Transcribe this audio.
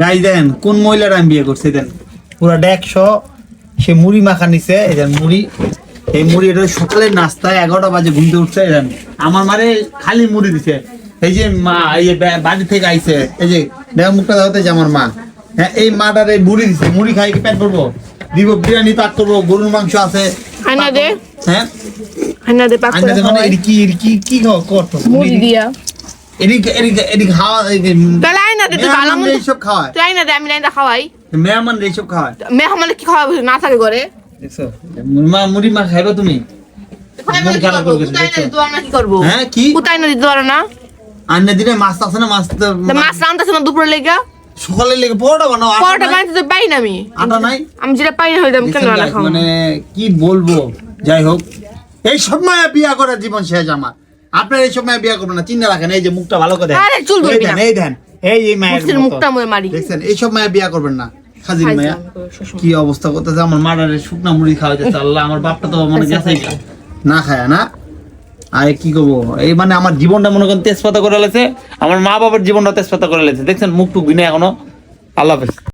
গাই দেন কোন মহিলার আমি বিয়ে করছি দেন। পুরা ডেকশো সে মুড়ি মাখা নিছে এই দেন মুড়ি। এই মুড়ি এটা সকালের নাস্তায় এগারোটা বাজে ঘুমতে উঠছে এই দেন। আমার মারে খালি মুড়ি দিছে। এই যে মা এই বাড়ি থেকে আইছে এই যে দেখো মুখটা দেখাতে যে আমার মা। হ্যাঁ এই মাটার এই মুড়ি দিছে মুড়ি খাই কি পেট করব দিব বিরিয়ানি পাক করব গরুর মাংস আছে। হ্যাঁ? পাক মানে কি এটি কি কি খাও করতো মুড়ি দিয়া। এদিকে এদিকে এদিকে খাওয়া তাহলে আয়না দে তুই ভালো মন্দ এইসব খাওয়ায় তুই আয়না দে আমি আয়না খাওয়াই। মেহমান এইসব খাওয়ায় মেহমানে কি খাওয়াবো না থাকে ঘরে। দেখছ? মা মুড়ি মা খাইবা তুমি? খারাপ করে গেছে, কুতাই না দেখছ? দিতে পারো না কি করব? হ্যাঁ না? দুপুরে লেগা? সকালে লেগে পরোটা বানাও পরোটা নাই? পাই না আমি। আটা নাই? আমি যেটা পাই না হইতাম কেন দেখছেন রান্না মানে কি বলব? যাই হোক। এই বিয়া করার জীবন শেষ আমার। আপনার এই সব মায়া বিয়া করবেন না চিন্তা রাখেন এই যে মুখটা ভালো করে আরে, চুল ধরবি না। এই দেন। এই এই মায়ের মুখটা মারি। দেখছেন এই মায়া বিয়া করবেন না। খাজির মায়া আমি করে শ্বশুর। কি অবস্থা করতেছে? আমার মারারে শুকনা মুড়ি খাওয়াইতেছে আল্লাহ আমার বাপটা তো মনে গেছে না। খায় না? আরে কি করব? এই মানে আমার জীবনটা মনে করেন তেজপাতা করে লেছে আমার মা বাবার জীবনটা তেজপাতা করে লেছে দেখছেন মুখ টুক বিনা এখনও। আল্লাহ হাফেজ।